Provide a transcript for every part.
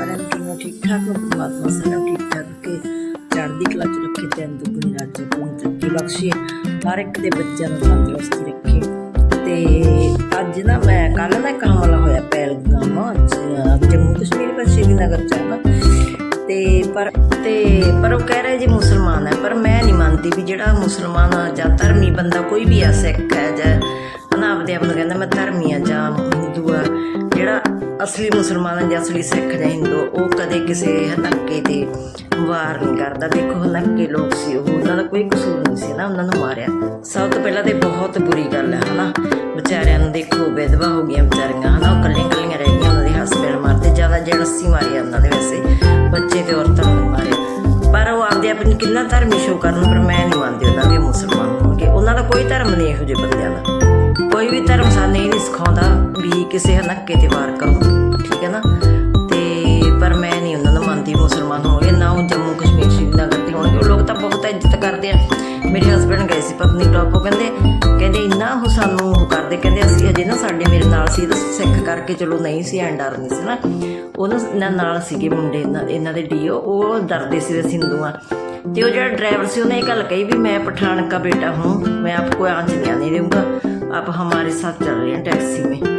ਸਾਰਿਆਂ ਨੂੰ ਕਿਵੇਂ ਠੀਕ ਠਾਕ ਹੋ? ਪਰਮਾਤਮਾ ਸਾਰਿਆਂ ਨੂੰ ਠੀਕ ਠਾਕ ਕੇ ਚੜ੍ਹਦੀ ਕਲਾ ਚ ਰੱਖੇ ਤੇ ਦੁਗਣੀ ਰਾਜ ਪੂਰਨ ਤਰੱਕੀ ਬਖਸ਼ੇ। ਹਰ ਇੱਕ ਦੇ ਬੱਚਿਆਂ ਨੂੰ ਤੰਦਰੁਸਤੀ ਰੱਖੇ। ਤੇ ਅੱਜ ਨਾ ਮੈਂ ਕੱਲ ਨਾ ਇੱਕ ਹਮਲਾ ਹੋਇਆ ਪਹਿਲਗਾਮ ਜੰਮੂ ਕਸ਼ਮੀਰ ਵਿੱਚ ਸ਼੍ਰੀਨਗਰ ਚ ਨਾ ਤੇ ਪਰ ਤੇ ਪਰ ਉਹ ਕਹਿ ਰਹੇ ਜੀ ਮੁਸਲਮਾਨ ਹੈ, ਪਰ ਮੈਂ ਨਹੀਂ ਮੰਨਦੀ ਵੀ ਜਿਹੜਾ ਮੁਸਲਮਾਨ ਆ ਜਾਂ ਧਰਮੀ ਬੰਦਾ ਕੋਈ ਵੀ ਆ, ਸਿੱਖ ਹੈ ਜਾਂ ਹਨਾ, ਆਪਦੇ ਆਪ ਨੂੰ ਕਹਿੰਦਾ, ਮੈਂ ਧਰਮੀ ਆ ਜਾਂ ਹਿੰਦੂ ਆ। ਜਿਹੜਾ ਅਸਲੀ ਮੁਸਲਮਾਨ ਜਾਂ ਅਸਲੀ ਸਿੱਖ ਜਾਂ ਹਿੰਦੂ, ਉਹ ਕਦੇ ਕਿਸੇ ਹਨੱਕੇ ਤੇ ਵਾਰ ਨਹੀਂ ਕਰਦਾ। ਦੇਖੋ, ਹਲਕੇ ਲੋਕ ਸੀ ਉਹ, ਉਹਨਾਂ ਦਾ ਕੋਈ ਕਸੂਰ ਨਹੀਂ ਸੀ ਨਾ, ਉਹਨਾਂ ਨੂੰ ਮਾਰਿਆ। ਸਭ ਤੋਂ ਪਹਿਲਾਂ ਤੇ ਬਹੁਤ ਬੁਰੀ ਗੱਲ ਹੈ ਹਨਾ। ਵਿਚਾਰਿਆਂ ਨੂੰ ਦੇਖੋ, ਵਿਧਵਾ ਹੋ ਗਈਆਂ ਵਿਚਾਰੀਆਂ, ਹਨਾ, ਉਹ ਕੱਲੀਆਂ ਕੱਲੀਆਂ ਰਹਿ ਗਈਆਂ, ਉਹਨਾਂ ਦੇ ਹਸਬੈਂਡ ਮਾਰਦੇ ਜ਼ਿਆਦਾ ਜਲਸੀ ਮਾਰੀ ਉਹਨਾਂ ਦੇ ਵੈਸੇ। ਬੱਚੇ ਤੇ ਔਰਤਾਂ ਨੂੰ ਮਾਰਿਆ। ਪਰ ਉਹ ਆਪਦੇ ਆਪ ਨੂੰ ਕਿੰਨਾ ਧਰਮੀ ਸ਼ੋ ਕਰਨ ਪਰ ਮੈਂ ਨਹੀਂ ਮੰਨਦੀ ਉਹਨਾਂ ਦੇ ਮੁਸਲਮਾਨ ਹੋਣਗੇ। ਉਹਨਾਂ ਦਾ ਕੋਈ ਧਰਮ ਨਹੀਂ ਇਹੋ ਜਿਹੇ ਬੰਦਿਆਂ ਦਾ। ਕੋਈ ਵੀ ਧਰਮ ਸਾਨੂੰ ਇਹ ਨਹੀਂ ਸਿਖਾਉਂਦਾ ਵੀ ਕਿਸੇ ਹਨੱਕੇ ਤੇ ਵਾਰ ਕਰੋ, ਠੀਕ ਹੈ ਨਾ? ਤੇ ਪਰ ਮੈਂ ਨਹੀਂ ਉਹਨਾਂ ਨੂੰ ਮੰਨਦੀ ਮੁਸਲਮਾਨ ਹੋਣਗੇ ਨਾ ਉਹ ਜੰਮੂ ਕਸ਼ਮੀਰ ਸ਼੍ਰੀਨਗਰ ਦੇ ਹੋਣਗੇ। ਲੋਕ ਤਾਂ ਬਹੁਤ ਇੱਜ਼ਤ ਕਰਦੇ ਆ। ਮੇਰੇ ਹਸਬੰਡ ਗਏ ਸੀ ਪਤਨੀ ਟਾਪ ਉਹ ਕਹਿੰਦੇ ਕਹਿੰਦੇ ਇੰਨਾ ਉਹ ਸਾਨੂੰ ਉਹ ਕਰਦੇ, ਕਹਿੰਦੇ ਅਸੀਂ ਅਜੇ ਨਾ ਸਾਡੇ ਮੇਰੇ ਨਾਲ ਸੀ ਸਿੱਖ ਕਰਕੇ ਚਲੋ ਨਹੀਂ ਸੀ, ਐਂ ਡਰ ਸੀ ਨਾ। ਉਹਨਾਂ ਨਾਲ ਸੀਗੇ ਮੁੰਡੇ, ਇਹਨਾਂ ਦੇ ਡੀਓ, ਉਹ ਡਰਦੇ ਸੀ ਅਸੀਂ ਹਿੰਦੂਆਂ ਤੇ ਉਹ ਜਿਹੜਾ ਡਰਾਈਵਰ ਸੀ ਉਹਨੇ ਇਹ ਗੱਲ ਕਹੀ ਵੀ ਮੈਂ ਪਠਾਨਕਾ ਬੇਟਾ ਹਾਂ, ਮੈਂ ਆਪਕੋ ਆਂਚ ਨਹੀਂ ਆਨੇ ਦੇਊਂਗਾ। आप हमारे साथ चल रहे हैं टैक्सी में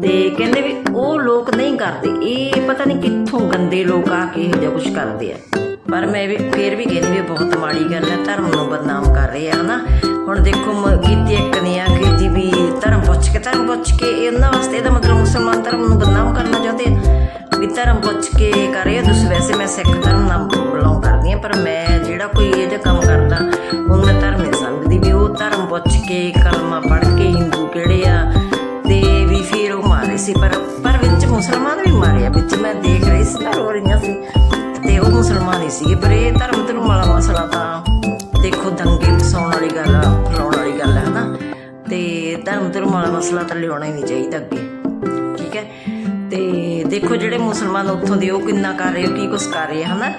ਤੇ ਕਹਿੰਦੇ ਵੀ ਉਹ ਲੋਕ ਨਹੀਂ ਕਰਦੇ ਇਹ ਪਤਾ ਨਹੀਂ ਕਿੱਥੋਂ ਗੰਦੇ ਲੋਕ ਆ ਕੇ ਇਹੋ ਜਿਹਾ ਕੁਝ ਕਰਦੇ ਆ ਪਰ ਮੈਂ ਵੀ ਫੇਰ ਵੀ ਕਹਿੰਦੀ ਵੀ ਇਹ ਬਹੁਤ ਮਾੜੀ ਗੱਲ ਹੈ ਧਰਮ ਨੂੰ ਬਦਨਾਮ ਕਰ ਰਹੇ ਆ ਹਨਾ ਹੁਣ ਦੇਖੋ ਮ- ਕੀਤੀ ਇੱਕ ਨੇ ਆ ਕਿ ਜੀ ਵੀ ਧਰਮ ਪੁੱਛ ਕੇ ਧਰਮ ਪੁੱਛ ਕੇ ਇਹ ਉਹਨਾਂ ਵਾਸਤੇ ਇਹਦਾ ਮਤਲਬ ਮੁਸਲਮਾਨ ਧਰਮ ਨੂੰ ਬਦਨਾਮ ਕਰਨਾ ਚਾਹੁੰਦੇ ਆ ਵੀ ਧਰਮ ਪੁੱਛ ਕੇ ਕਰ ਰਹੇ ਆ ਤੁਸੀਂ ਵੈਸੇ ਮੈਂ ਸਿੱਖ ਧਰਮ ਨਾਲ ਬਿਲੋਂਗ ਕਰਦੀ ਆ ਪਰ ਮੈਂ ਜਿਹੜਾ ਕੋਈ ਇਹ ਜਿਹਾ ਕੰਮ ਕਰਦਾ ਉਹਨੂੰ ਮੈਂ ਧਰਮ ਨਹੀਂ ਸਮਝਦੀ ਵੀ ਉਹ ਧਰਮ ਪੁੱਛ ਕੇ ਕਲਮਾ ਵਿੱਚ ਮੈਂ ਦੇਖ ਰਹੀ ਸੀ ਨਾ ਰੋ ਰਹੀਆਂ ਸੀ। ਤੇ ਉਹ ਮੁਸਲਮਾਨ ਹੀ ਸੀਗੇ ਪਰ ਇਹ ਧਰਮ ਧਰਮ ਵਾਲਾ ਮਸਲਾ ਤਾਂ ਦੇਖੋ ਦੰਗੇ ਫਸਾਉਣ ਵਾਲੀ ਗੱਲ ਆ ਫਲਾਉਣ ਵਾਲੀ ਗੱਲ ਹੈ ਹਨਾ। ਤੇ ਧਰਮ ਧਰਮ ਵਾਲਾ ਮਸਲਾ ਤਾਂ ਲਿਆਉਣਾ ਹੀ ਨਹੀਂ ਚਾਹੀਦਾ ਅੱਗੇ ਠੀਕ ਹੈ? ਤੇ ਦੇਖੋ ਜਿਹੜੇ ਮੁਸਲਮਾਨ ਉੱਥੋਂ ਦੇ ਉਹ ਕਿੰਨਾ ਕਰ ਰਹੇ ਕੀ ਕੁਛ ਕਰ ਰਹੇ ਆ, ਹਨਾ?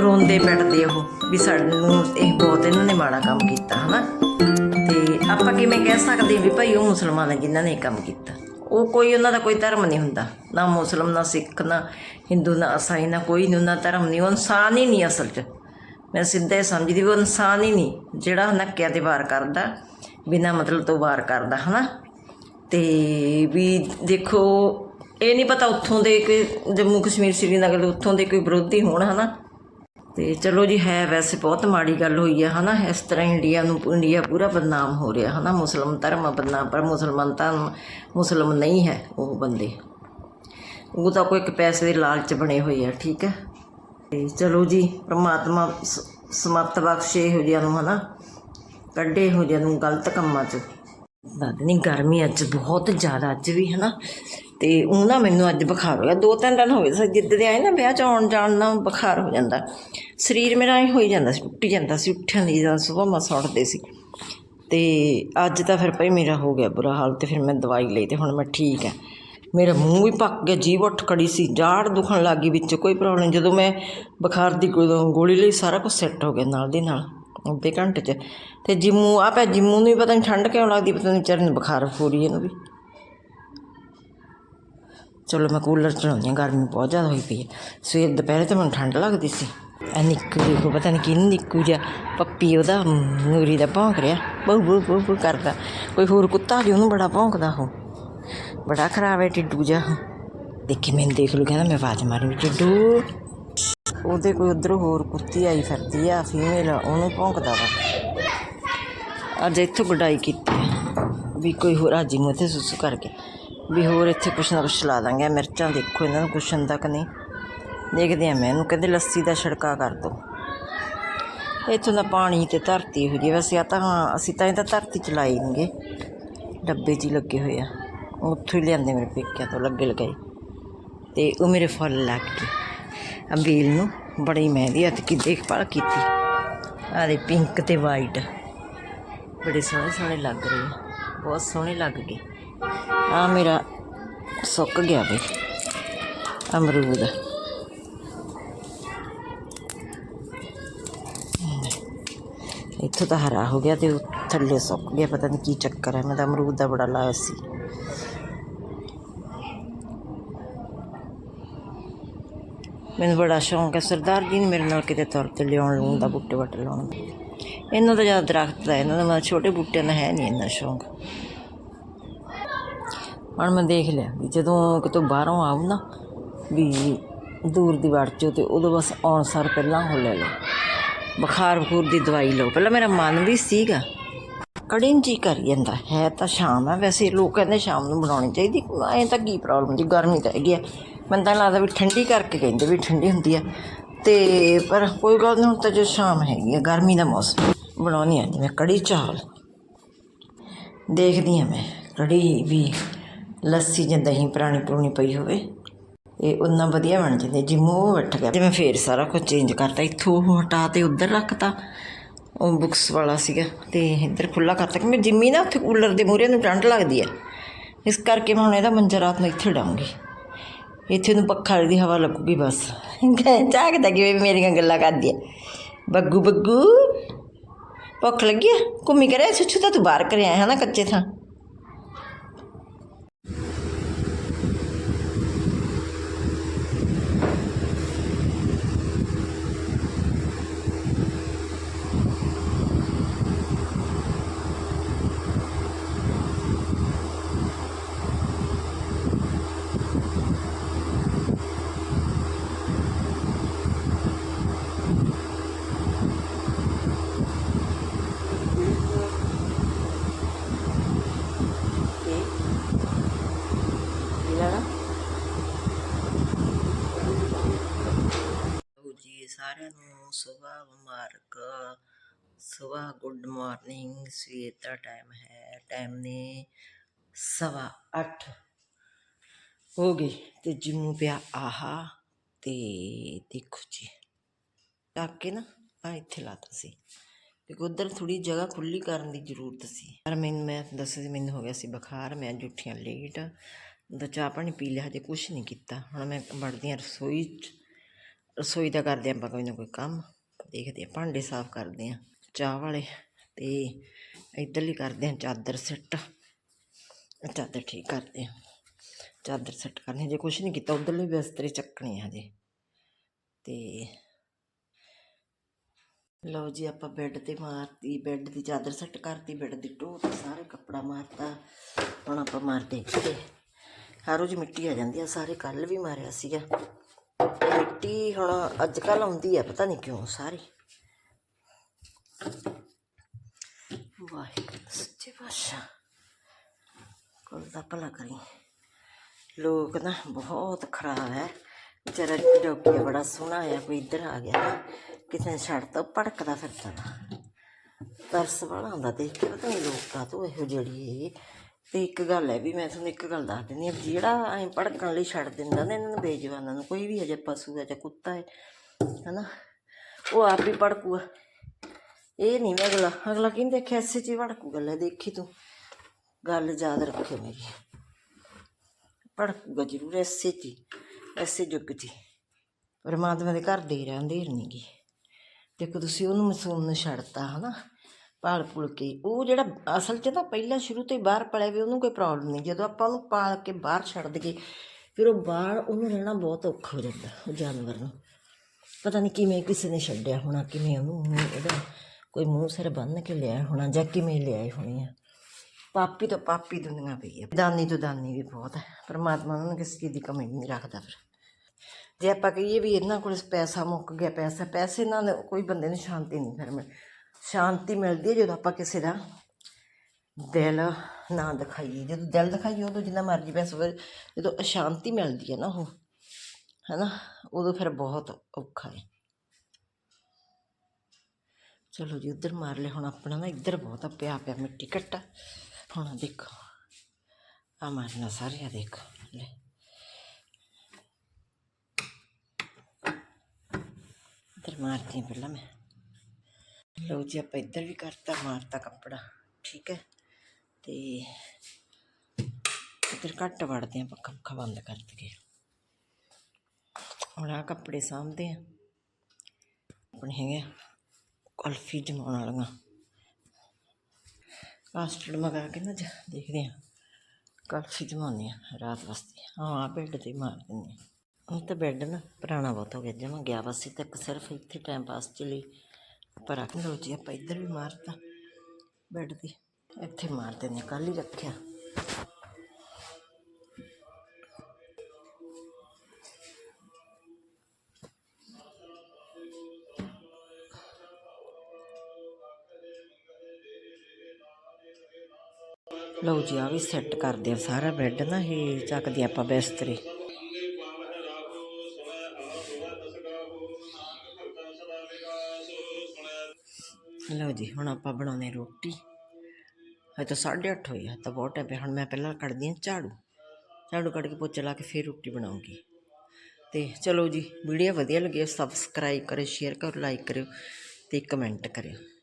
ਰੋਂਦੇ ਪਿੱਟਦੇ ਉਹ ਵੀ ਸਾਨੂੰ ਇਹ ਬਹੁਤ ਇਹਨਾਂ ਨੇ ਮਾੜਾ ਕੰਮ ਕੀਤਾ ਹਨਾ? ਤੇ ਆਪਾਂ ਕਿਵੇਂ ਕਹਿ ਸਕਦੇ ਵੀ ਭਾਈ ਉਹ ਮੁਸਲਮਾਨ ਹੈ ਜਿਨ੍ਹਾਂ ਨੇ ਇਹ ਕੰਮ ਕੀਤਾ? ਉਹ ਕੋਈ ਉਹਨਾਂ ਦਾ ਕੋਈ ਧਰਮ ਨਹੀਂ ਹੁੰਦਾ। ਨਾ ਮੁਸਲਮ, ਨਾ ਸਿੱਖ, ਨਾ ਹਿੰਦੂ, ਨਾ ਈਸਾਈ, ਨਾ ਕੋਈ ਨਹੀਂ ਉਹਨਾਂ ਦਾ ਧਰਮ ਨਹੀਂ। ਉਹ ਇਨਸਾਨ ਹੀ ਨਹੀਂ ਅਸਲ 'ਚ। ਮੈਂ ਸਿੱਧਾ ਹੀ ਸਮਝਦੀ ਵੀ ਉਹ ਇਨਸਾਨ ਹੀ ਨਹੀਂ, ਜਿਹੜਾ ਨੱਕਿਆਂ ਤੇ ਵਾਰ ਕਰਦਾ, ਬਿਨਾਂ ਮਤਲਬ ਤੋਂ ਵਾਰ ਕਰਦਾ, ਹਨਾ? ਤੇ ਵੀ ਦੇਖੋ, ਇਹ ਨਹੀਂ ਪਤਾ ਉੱਥੋਂ ਦੇ ਕਿ ਜੰਮੂ ਕਸ਼ਮੀਰ ਸ਼੍ਰੀਨਗਰ ਦੇ ਉੱਥੋਂ ਦੇ ਕੋਈ ਵਿਰੋਧੀ ਹੋਣ, ਹਨਾ? ਤੇ ਚਲੋ ਜੀ, ਹੈ ਵੈਸੇ ਬਹੁਤ ਮਾੜੀ ਗੱਲ ਹੋਈ ਹੈ ਹਨਾ? ਇਸ ਤਰ੍ਹਾਂ ਇੰਡੀਆ ਨੂੰ, ਇੰਡੀਆ ਪੂਰਾ ਬਦਨਾਮ ਹੋ ਰਿਹਾ, ਹਨਾ? ਮੁਸਲਮ ਧਰਮ ਬਦਨਾਮ, ਪਰ ਮੁਸਲਮਾਨ ਤਾਂ ਮੁਸਲਮ ਨਹੀਂ ਹੈ ਉਹ ਬੰਦੇ। ਉਹ ਤਾਂ ਕੋਈ ਇੱਕ ਪੈਸੇ ਦੇ ਲਾਲਚ ਬਣੇ ਹੋਏ ਆ, ਠੀਕ ਹੈ? ਤੇ ਚਲੋ ਜੀ, ਪ੍ਰਮਾਤਮਾ ਸ- ਸਮੱਤ ਬਖਸ਼ੇ ਇਹੋ ਜਿਹਿਆਂ ਨੂੰ, ਹਨਾ? ਕੱਢੇ ਇਹੋ ਜਿਹਿਆਂ ਨੂੰ ਗਲਤ ਕੰਮਾਂ 'ਚ। ਦੱਦ ਨਹੀਂ ਗਰਮੀ ਅੱਜ ਬਹੁਤ ਜ਼ਿਆਦਾ, ਅੱਜ ਵੀ ਹੈ ਨਾ ਅਤੇ ਉਹ ਨਾ ਮੈਨੂੰ ਅੱਜ ਬੁਖਾਰ ਹੋ ਗਿਆ ਦੋ ਤਿੰਨ ਦਿਨ ਹੋ ਗਏ ਸੀ, ਜਿੱਦ ਦੇ ਆਏ ਨਾ ਵਿਆਹ ਚ ਆਉਣ ਜਾਣ ਨਾਲ ਬੁਖਾਰ ਹੋ ਜਾਂਦਾ। ਸਰੀਰ ਮੇਰਾ ਐ ਹੋਈ ਜਾਂਦਾ ਸੀ, ਟੁੱਟੀ ਜਾਂਦਾ ਸੀ, ਉੱਠਣ ਲਈ ਜਦੋਂ ਸਵੇਰ ਮਸਾਂ ਉੱਠਦੇ ਸੀ। ਅਤੇ ਅੱਜ ਤਾਂ ਫਿਰ ਭਾਈ ਮੇਰਾ ਹੋ ਗਿਆ ਬੁਰਾ ਹਾਲ ਅਤੇ ਫਿਰ ਮੈਂ ਦਵਾਈ ਲਈ ਅਤੇ ਹੁਣ ਮੈਂ ਠੀਕ ਆ। ਮੇਰਾ ਮੂੰਹ ਵੀ ਪੱਕ ਗਿਆ, ਜੀਭ ਉੱਠ ਖੜੀ ਸੀ, ਜਾੜ ਦੁਖਣ ਲੱਗੀ ਵਿੱਚ, ਕੋਈ ਪ੍ਰੋਬਲਮ ਜਦੋਂ ਮੈਂ ਬੁਖਾਰ ਦੀ ਗੋਲੀ ਲਈ, ਸਾਰਾ ਕੁਝ ਸੈੱਟ ਹੋ ਗਿਆ ਨਾਲ ਦੀ ਨਾਲ। ਅੱਧੇ ਘੰਟੇ 'ਚ। ਤੇ ਜਿੰਮੂ ਆ ਪੈ ਜਿੰਮੂ ਨੂੰ ਵੀ ਪਤਾ ਨਹੀਂ ਠੰਡ ਕਿਉਂ ਲੱਗਦੀ, ਪਤਾ ਨਹੀਂ ਚਰਨ ਬੁਖਾਰ ਫੂਰੀ ਇਹਨੂੰ ਵੀ। ਚਲੋ ਮੈਂ ਕੂਲਰ ਚਲਾਉਂਦੀ ਹਾਂ, ਗਰਮੀ ਬਹੁਤ ਜ਼ਿਆਦਾ ਹੋਈ ਪਈ ਹੈ। ਸਵੇਰ ਦੁਪਹਿਰੇ ਤਾਂ ਮੈਨੂੰ ਠੰਡ ਲੱਗਦੀ ਸੀ। ਐ ਨਿੱਕੂ ਦੇਖੋ ਪਤਾ ਨਹੀਂ ਕਿਹਨੂੰ ਨਿੱਕੂ ਜਿਹਾ ਪੱਪੀ ਉਹਦਾ ਨੂਰੀ ਦਾ ਭੌਂਕ ਰਿਹਾ। ਬਹੁ ਬਹੁ ਬਹੁ ਬਹੁ ਕਰਦਾ। ਕੋਈ ਹੋਰ ਕੁੱਤਾ ਜੀ ਉਹਨੂੰ ਬੜਾ ਭੌਂਕਦਾ ਉਹ। ਬੜਾ ਖਰਾਬ ਹੈ, ਟਿੱਡੂ ਜਿਹਾ। ਦੇਖੀ, ਮੈਨੂੰ ਦੇਖ ਲੂ ਕਹਿੰਦਾ ਮੈਂ ਆਵਾਜ਼ ਮਾਰੀ ਟਿੱਡੂ। ਉਹਦੇ ਕੋਈ ਉਧਰ ਹੋਰ ਕੁੱਤੀ ਆਈ ਫਿਰਦੀ ਆ ਫੀਮੇਲ ਉਹਨੂੰ ਭੌਂਕਦਾ ਵਾ। ਅੱਜ ਇੱਥੋਂ ਗੁਡਾਈ ਕੀਤੀ ਆ। ਵੀ ਕੋਈ ਹੋਰ ਹਾਜੀ ਮੂੰਹ ਤੇ ਸੁਸੂ ਕਰਕੇ, ਵੀ ਹੋਰ ਇੱਥੇ ਕੁਛ ਨਾ ਕੁਛ ਲਾ ਦਾਂਗੇ ਮਿਰਚਾਂ ਦੇਖੋ ਇਹਨਾਂ ਨੂੰ ਕੁਛ ਹੁੰਦਾ ਕਿ ਨਹੀਂ। ਦੇਖਦੇ ਆ ਮੈਂ ਇਹਨੂੰ, ਕਹਿੰਦੇ ਲੱਸੀ ਦਾ ਛੜਕਾ ਕਰ ਦੋ। ਇੱਥੋਂ ਦਾ ਪਾਣੀ ਤੇ ਧਰਤੀ ਇਹੋ ਜੀ ਵੈਸੇ ਆ ਤਾਂ ਹਾਂ, ਅਸੀਂ ਤਾਂ ਇਹ ਤਾਂ ਧਰਤੀ ਚ ਲਾਏ ਨੇਗੇ। ਡੱਬੇ 'ਚ ਹੀ ਲੱਗੇ ਹੋਏ ਆ। ਉੱਥੋਂ ਹੀ ਲਿਆਂਦੇ ਮੇਰੇ ਪੇਕਿਆਂ ਤੋਂ, ਲੱਗੇ ਲਗਾਏ। ਤੇ ਉਹ ਮੇਰੇ ਫੁੱਲ ਲੱਗ ਗਏ। ਅੰਬੀਲ ਨੂੰ, ਬੜੀ ਮਹਿੰਦੀ, ਹੱਥ ਕੀ ਦੇਖਭਾਲ ਕੀਤੀ। ਆਹ ਦੇ ਪਿੰਕ ਤੇ ਵਾਈਟ ਬੜੇ ਸੋਹਣੇ ਸੋਹਣੇ ਲੱਗ ਰਹੇ ਆ, ਬਹੁਤ ਸੋਹਣੇ ਲੱਗ ਗਏ। ਆ ਮੇਰਾ ਸੁੱਕ ਗਿਆ ਬਈ ਅਮਰੂਦ। ਇੱਥੋਂ ਤਾਂ ਹਰਾ ਹੋ ਗਿਆ ਤੇ ਥੱਲੇ ਸੁੱਕ ਗਿਆ, ਪਤਾ ਨਹੀਂ ਕੀ ਚੱਕਰ ਹੈ ਮੈਂ ਤਾਂ ਅਮਰੂਦ ਦਾ ਬੜਾ ਲਾਇਆ ਸੀ। ਮੈਨੂੰ ਬੜਾ ਸ਼ੌਂਕ ਹੈ। ਸਰਦਾਰ ਜੀ ਨੇ ਮੇਰੇ ਨਾਲ ਕਿਤੇ ਤੌਰ ਤੇ ਲਿਆਉਣ ਲੂਣ ਦਾ ਬੂਟੇ ਬੱਟ ਲਾਉਣ ਦਾ। ਇਹਨਾਂ ਦਾ ਜ਼ਿਆਦਾ ਦਰਖਤ ਦਾ ਇਹਨਾਂ ਦਾ ਮੈਂ ਛੋਟੇ ਬੂਟਿਆਂ ਦਾ ਹੈ ਨਹੀਂ ਇੰਨਾ ਸ਼ੌਂਕ। ਹੁਣ ਮੈਂ ਦੇਖ ਲਿਆ ਵੀ ਜਦੋਂ ਕਿਤੋਂ ਬਾਹਰੋਂ ਆਉ ਨਾ, ਵੀ ਦੂਰ ਦੀ ਵੜ ਚੋ ਤੇ ਉਦੋਂ ਬਸ ਆਉਣ ਸਾਰ ਪਹਿਲਾਂ ਹੋ ਲੈ ਲਓ। ਬੁਖਾਰ ਬਖੂਰ ਦੀ ਦਵਾਈ ਲਓ। ਪਹਿਲਾਂ ਮੇਰਾ ਮਨ ਵੀ ਸੀਗਾ। ਕੜਿੰਨ ਜੀ ਕਰ ਜਾਂਦਾ ਹੈ ਤਾਂ ਸ਼ਾਮ ਹੈ। ਵੈਸੇ ਲੋਕ ਕਹਿੰਦੇ ਸ਼ਾਮ ਨੂੰ ਬਣਾਉਣੀ ਚਾਹੀਦੀ। ਐਂ ਤਾਂ ਕੀ ਪ੍ਰੋਬਲਮ ਦੀ ਗਰਮੀ ਤਾਂ ਹੈਗੀ ਆ ਬੰਦਾ ਲੱਗਦਾ ਵੀ ਠੰਡੀ ਕਰਕੇ ਕਹਿੰਦੇ ਵੀ ਠੰਡੀ ਹੁੰਦੀ ਆ। ਤੇ ਪਰ ਕੋਈ ਗੱਲ ਨਹੀਂ ਹੁਣ ਤਾਂ ਜੋ ਸ਼ਾਮ ਹੈਗੀ ਆ, ਗਰਮੀ ਦਾ ਮੌਸਮ। ਬਣਾਉਣੀ ਆ ਜਿਵੇਂ ਕੜੀ ਚਾਵਲ। ਦੇਖਦੀ ਆ ਮੈਂ ਕੜੀ ਵੀ ਲੱਸੀ ਜਾਂ ਦਹੀਂ ਪੁਰਾਣੀ ਪੁਰਾਣੀ ਪਈ ਹੋਵੇ। ਇਹ ਉਹਨਾਂ ਵਧੀਆ ਬਣ ਜਾਂਦੇ ਜੀ ਮੂੰਹ ਉੱਠ ਗਿਆ। ਤੇ ਮੈਂ ਫੇਰ ਸਾਰਾ ਕੁਝ ਚੇਂਜ ਕਰਤਾ। ਇੱਥੋਂ ਉਹ ਹਟਾ ਤੇ ਉੱਧਰ ਰੱਖਤਾ। ਉਹ ਬੁక్స్ ਵਾਲਾ ਸੀਗਾ। ਤੇ ਇੱਧਰ ਖੁੱਲਾ ਕਰਤਾ। ਕਿ ਮੈਂ ਜਿੰਮੀ ਨਾ ਉੱਥੇ ਕੂਲਰ ਦੇ ਮੂਹਰੇ ਨੂੰ ਠੰਡ ਲੱਗਦੀ ਹੈ ਇਸ ਕਰਕੇ ਮੈਂ ਹੁਣ ਇਹਦਾ ਮੰਜਾ ਰਾਤ ਨੂੰ ਇੱਥੇ ਡਾਉਂਗੀ ਇੱਥੇ ਨੂੰ ਪੱਖਾ ਦੀ ਹਵਾ ਲੱਗੂਗੀ ਬਸ। ਝਾਕਦਾ ਕਿਵੇਂ ਮੇਰੀਆਂ ਗੱਲਾਂ ਕਰਦੀ ਹੈ ਬੱਗੂ ਬੱਗੂ, ਭੁੱਖ ਲੱਗੀ ਆ? ਘੁੰਮੀ ਕਰਿਆ? ਸੁੱਛੂ ਤਾਂ ਤੂੰ ਬਾਹਰ ਕਰਿਆ ਹੈ ਨਾ ਕੱਚੇ ਥਾਂ ਲੈਣਾ ਲਓ ਜੀ ਸਾਰਿਆਂ ਨੂੰ ਸਵੇਰ ਮੁਬਾਰਕ ਸੁਬਾਹ ਗੁੱਡ ਮਾਰਨਿੰਗ, ਸਵੇਰ ਦਾ ਟਾਈਮ ਹੈ ਟਾਈਮ ਨੇ ਸਵਾ ਅੱਠ ਹੋ ਗਈ ਤੇ ਜਿੰਮੂ ਪਿਆ ਆਹਾ ਤੇ ਦੇਖੋ ਜੀ ਟੱਕ ਕੇ ਨਾ ਆ ਇੱਥੇ ਲਾਤਾ ਸੀ। ਤੇ ਉਧਰ ਥੋੜੀ ਜਗ੍ਹਾ ਖੁੱਲੀ ਕਰਨ ਦੀ ਜ਼ਰੂਰਤ ਸੀ। ਪਰ ਮੈਨੂੰ, ਮੈਂ ਦੱਸਿਆ ਸੀ, ਮੈਨੂੰ ਹੋ ਗਿਆ ਸੀ ਬੁਖਾਰ, ਮੈਂ ਅੱਜ ਉੱਠੀਆਂ ਲੇਟ ਦਾ ਚਾਹ ਪਾਣੀ ਪੀ ਲਿਆ, ਹਜੇ ਕੁਛ ਨਹੀਂ ਕੀਤਾ। ਹੁਣ ਮੈਂ ਵੜਦੀ ਹਾਂ ਰਸੋਈ 'ਚ, ਰਸੋਈ ਦਾ ਕਰਦੇ ਆਪਾਂ ਕੋਈ ਨਾ ਕੋਈ ਕੰਮ, ਦੇਖਦੇ ਹਾਂ ਭਾਂਡੇ ਸਾਫ਼ ਕਰਦੇ ਹਾਂ ਚਾਹ ਵਾਲੇ ਤੇ ਇੱਧਰਲੀ ਕਰਦੇ ਹਾਂ ਚਾਦਰ ਸੈੱਟ। ਚਾਦਰ ਠੀਕ ਕਰਦੇ ਹਾਂ। ਚਾਦਰ ਸੈੱਟ ਕਰਨੀ ਜੇ ਕੁਛ ਨਹੀਂ ਕੀਤਾ, ਉਧਰਲੇ ਬਿਸਤਰੇ ਚੱਕਣੇ ਆ ਜੇ ਤੇ ਲਓ ਜੀ, ਆਪਾਂ ਬੈੱਡ ਤੇ ਮਾਰਤੀ, ਬੈੱਡ ਦੀ ਚਾਦਰ ਸੈੱਟ ਕਰਤੀ, ਬੈੱਡ ਦੀ ਟੋਹ ਤੇ ਸਾਰੇ ਕੱਪੜਾ ਮਾਰਤਾ। ਹੁਣ ਆਪਾਂ ਮਾਰਦੇ ਇੱਥੇ। ਹਰ ਰੋਜ਼ ਮਿੱਟੀ ਆ ਜਾਂਦੀ ਆ, ਸਾਰੇ ਕੱਲ ਵੀ ਮਾਰਿਆ ਸੀਗਾ। ਮਿੱਟੀ ਹੁਣ ਅੱਜ ਕੱਲ ਆਉਂਦੀ ਆ, ਪਤਾ ਨਹੀਂ ਕਿਉਂ, ਸਾਰੀ। ਵਾਹਿਗੁਰੂ, ਸੱਚੇ ਪਾਤਸ਼ਾਹ। ਕੋਲ ਦਾ ਭਲਾ ਕਰੀ। ਲੋਕ ਨਾ ਬਹੁਤ ਖਰਾਬ ਹੈ। ਵਿਚਾਰਾ ਡੋਕੀਆ ਬੜਾ ਸੋਹਣਾ ਆਇਆ ਕੋਈ ਇੱਧਰ ਆ ਗਿਆ ਕਿਸੇ ਨੇ ਛੱਡਤਾ ਉਹ ਭੜਕਦਾ ਫਿਰਦਾ ਵਾ ਤਰਸ ਵਾਲਾ ਹੁੰਦਾ, ਦੇਖ ਕੇ ਪਤਾ ਨਹੀਂ ਲੋਕਾਂ ਤੋਂ ਇਹੋ ਜਿਹੜੀ ਤੇ ਇੱਕ ਗੱਲ ਹੈ ਵੀ ਮੈਂ ਤੁਹਾਨੂੰ ਇੱਕ ਗੱਲ ਦੱਸ ਦਿੰਦੀ ਹਾਂ ਜਿਹੜਾ ਐਂ ਭੜਕਣ ਲਈ ਛੱਡ ਦਿੰਦਾ ਨਾ ਇਹਨਾਂ ਨੂੰ, ਬੇਜਵਾਨਾਂ ਨੂੰ, ਕੋਈ ਵੀ ਹੈ, ਜੇ ਪਸ਼ੂ ਹੈ ਜਾਂ ਕੁੱਤਾ ਹੈ, ਹਨਾ, ਉਹ ਆਪ ਹੀ ਭੜਕੂਗਾ। ਇਹ ਨਹੀਂ ਮੈਂ ਅਗਲਾ ਅਗਲਾ ਕਹਿੰਦੇ ਦੇਖਿਆ ਐਸੇ ਚ ਹੀ ਭੜਕੂਗਾ ਲੈ ਦੇਖੀ ਤੂੰ। ਗੱਲ ਯਾਦ ਰੱਖਿਓ ਮੇਰੀ। ਭੜਕੂਗਾ ਜ਼ਰੂਰ ਐਸੇ ਚ ਹੀ, ਐਸੇ ਜੁਗ ਚ ਪਰਮਾਤਮਾ ਦੇ ਘਰ ਦੇ ਰਹਿੰਦੇ ਨਹੀਂਗੀ ਦੇਖੋ ਤੁਸੀਂ ਉਹਨੂੰ ਮਾਸੂਮ ਨੂੰ ਛੱਡਤਾ ਹਨਾ? ਪਾਲ ਪੁਲ ਕੇ। ਉਹ ਜਿਹੜਾ ਅਸਲ 'ਚ ਤਾਂ ਪਹਿਲਾਂ ਸ਼ੁਰੂ ਤੋਂ ਹੀ ਬਾਹਰ ਪਲਿਆ ਵੀ ਉਹਨੂੰ ਕੋਈ ਪ੍ਰੋਬਲਮ ਨਹੀਂ। ਜਦੋਂ ਆਪਾਂ ਉਹਨੂੰ ਪਾਲ ਕੇ ਬਾਹਰ ਛੱਡ ਦਈਏ ਫਿਰ ਉਹ ਬਾਹਰ ਉਹਨੂੰ ਰਹਿਣਾ ਬਹੁਤ ਔਖਾ ਹੋ ਜਾਂਦਾ ਉਹ ਜਾਨਵਰ ਨੂੰ। ਪਤਾ ਨਹੀਂ ਕਿਵੇਂ ਕਿਸੇ ਨੇ ਛੱਡਿਆ ਹੋਣਾ ਕਿਵੇਂ ਉਹਨੂੰ ਉਹਦਾ ਕੋਈ ਮੂੰਹ ਸਿਰ ਬੰਨ੍ਹ ਕੇ ਲਿਆ ਹੋਣਾ ਜਾਂ ਕਿਵੇਂ ਲਿਆਏ ਹੋਣੀ ਆ। ਪਾਪੀ ਤੋਂ ਪਾਪੀ ਦੁਨੀਆ ਪਈ ਹੈ ਦਾਨੀ ਤੋਂ ਦਾਨੀ ਵੀ ਬਹੁਤ ਹੈ ਪਰਮਾਤਮਾ ਉਹਨਾਂ ਨੂੰ ਕਿਸੇ ਚੀਜ਼ ਦੀ ਕਮੀ ਨਹੀਂ ਰੱਖਦਾ ਫਿਰ। ਜੇ ਆਪਾਂ ਕਹੀਏ ਵੀ ਇਹਨਾਂ ਕੋਲ ਪੈਸਾ ਮੁੱਕ ਗਿਆ, ਪੈਸਾ, ਪੈਸੇ ਨਾਲ ਕੋਈ ਬੰਦੇ ਨੂੰ ਸ਼ਾਂਤੀ ਨਹੀਂ ਫਿਰ ਮਿਲ ਸ਼ਾਂਤੀ ਮਿਲਦੀ ਹੈ ਜਦੋਂ ਆਪਾਂ ਕਿਸੇ ਦਾ ਦਿਲ ਨਾ ਦਿਖਾਈਏ। ਜਦੋਂ ਦਿਲ ਦਿਖਾਈਏ, ਉਦੋਂ ਜਿੰਨਾ ਮਰਜ਼ੀ ਪੈਸਾ ਜਦੋਂ ਅਸ਼ਾਂਤੀ ਮਿਲਦੀ ਹੈ ਨਾ ਉਹ, ਹੈਨਾ, ਉਦੋਂ ਫਿਰ ਬਹੁਤ ਔਖਾ ਹੈ। ਚਲੋ ਜੀ, ਉੱਧਰ ਮਾਰ ਲਿਆ। ਹੁਣ ਆਪਣਾ ਨਾ ਇੱਧਰ ਬਹੁਤ ਆ, ਪਿਆ ਪਿਆ ਮਿੱਟੀ ਘੱਟਾ। ਹੁਣ ਦੇਖੋ ਆ ਮਾਰਨਾ ਸਾਰੇ ਆ ਦੇਖੋ, ਲੈ। ਇੱਧਰ ਮਾਰਦੀ ਪਹਿਲਾਂ ਮੈਂ। ਲਓ ਜੀ, ਆਪਾਂ ਇੱਧਰ ਵੀ ਕਰਤਾ, ਮਾਰਤਾ ਕੱਪੜਾ, ਠੀਕ ਹੈ। ਤੇ ਇੱਧਰ ਘੱਟ ਵੜਦੇ ਹਾਂ ਪੱਖਾ ਪੱਖਾ ਬੰਦ ਕਰ ਦਈਏ। ਹੁਣ ਆਹ ਕੱਪੜੇ ਸਾਂਭਦੇ ਆ ਆਪਣੇ ਹੈਗੇ ਆ। ਕੁਲਫੀ ਜਮਾਉਣ ਵਾਲੀਆਂ। ਕਾਸਟਰਡ ਮੰਗਾ ਕੇ ਨਾ ਜਾ ਦੇਖਦੇ ਆ ਕੁਲਫੀ ਜਮਾਉਂਦੇ ਆ ਰਾਤ ਵਾਸਤੇ। ਹਾਂ ਬੈੱਡ ਤੇ ਮਾਰ ਦਿੰਦੇ ਹਾਂ। ਹੁਣ ਤਾਂ ਬੈੱਡ ਨਾ ਪੁਰਾਣਾ ਬਹੁਤ ਹੋ ਗਿਆ। ਜਮਾ ਗਿਆ ਬਸ ਇੱਥੇ ਤੱਕ ਸਿਰਫ ਇੱਥੇ ਟਾਈਮ ਪਾਸ ਚ ਲਈ। ਆਪਾਂ ਰੱਖ ਲਓ ਜੀ, ਆਪਾਂ ਇੱਧਰ ਵੀ ਮਾਰਤਾ। ਬੈੱਡ 'ਤੇ ਇੱਥੇ ਮਾਰ ਦਿੰਦੇ ਕੱਲ ਹੀ ਰੱਖਿਆ। ਜੀ ਆ ਵੀ ਸੈੱਟ ਕਰਦੇ ਆ, ਸਾਰਾ ਬੈੱਡ ਨਾ ਹੀ ਚੱਕਦੇ ਆਪਾਂ ਬਿਸਤਰੇ। ਲਓ ਜੀ, ਹੁਣ ਆਪਾਂ ਬਣਾਉਨੇ ਰੋਟੀ। ਹਜੇ ਤਾਂ 8:30 ਹੋਈ ਆ ਤਾਂ ਬਹੁਤ ਟਾਈਮ ਪਿਆ। ਹੁਣ ਮੈਂ ਪਹਿਲਾਂ ਕੱਢਦੀ ਹਾਂ ਝਾੜੂ। ਝਾੜੂ ਕੱਢ ਕੇ ਪੋਚਾ ਲਾ ਕੇ ਫਿਰ ਰੋਟੀ ਬਣਾਉਂਗੀ। ਤੇ ਚਲੋ ਜੀ ਵੀਡੀਓ ਵਧੀਆ ਲੱਗੀ, ਸਬਸਕ੍ਰਾਈਬ ਕਰਿਓ ਸ਼ੇਅਰ ਕਰੋ ਲਾਈਕ ਕਰਿਓ ਤੇ ਕਮੈਂਟ ਕਰਿਓ।